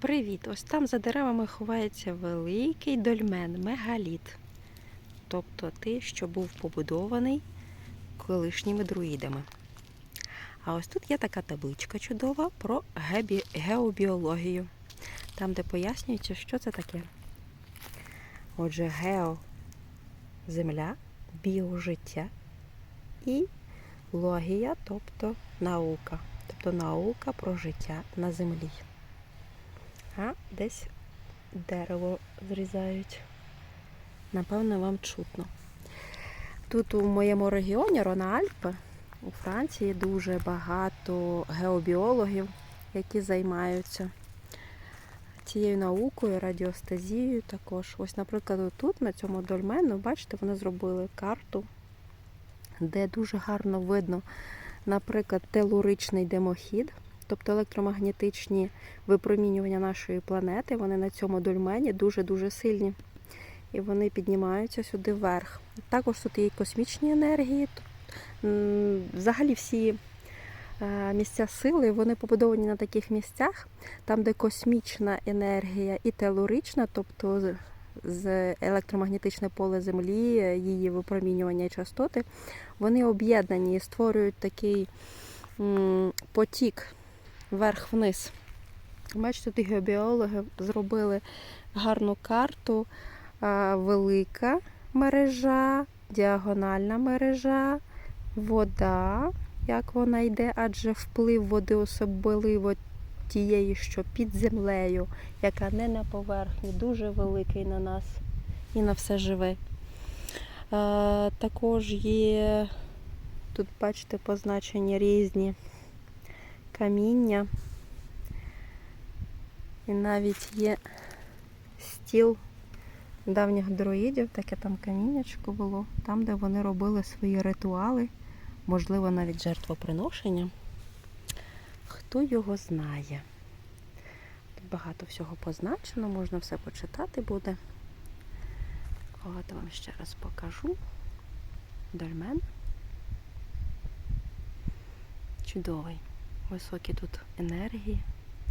Привіт! Ось там за деревами ховається великий дольмен, мегаліт. Тобто той, що був побудований колишніми друїдами. А ось тут є така табличка чудова про гебі... геобіологію. Там, де пояснюється, що це таке. Отже, гео земля, біожиття і логія, тобто наука. Тобто наука про життя на землі. А десь дерево зрізають. Напевно, вам чутно. Тут у моєму регіоні Рона-Альпи, у Франції, дуже багато геобіологів, які займаються цією наукою, радіостазією також. Ось, наприклад, тут, на цьому дольмену, бачите, вони зробили карту, де дуже гарно видно, наприклад, телуричний димохід, тобто електромагнетичні випромінювання нашої планети, вони на цьому дольмені дуже-дуже сильні. І вони піднімаються сюди вверх. Також тут є космічні енергії. Взагалі всі е, місця сили вони побудовані на таких місцях, там, де космічна енергія і телурична, тобто з- електромагнетичне поле Землі, її випромінювання і частоти, вони об'єднані і створюють такий потік вверх-вниз. Бачите, тут геобіологи зробили гарну карту, велика мережа, діагональна мережа, вода, як вона йде, адже вплив води особливо тієї, що під землею, яка не на поверхні, дуже великий на нас і на все живе. Також є тут, бачите, позначені різні каміння. І навіть є стіл давніх друїдів, таке там каміннячко було, там, де вони робили свої ритуали, можливо, навіть жертвоприношення. Хто його знає? Тут багато всього позначено, можна все почитати буде. От вам ще раз покажу. Дольмен. Чудовий. Високі тут енергії.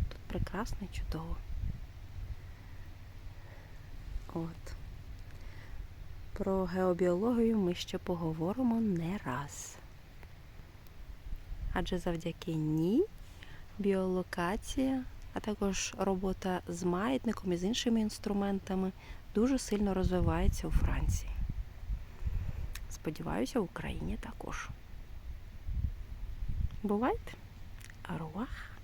Тут прекрасно і чудово. От. Про геобіологію ми ще поговоримо не раз. Адже завдяки ній біолокація, а також робота з маятником і з іншими інструментами дуже сильно розвивається у Франції. Сподіваюся, в Україні також. Бувайте! الأرواح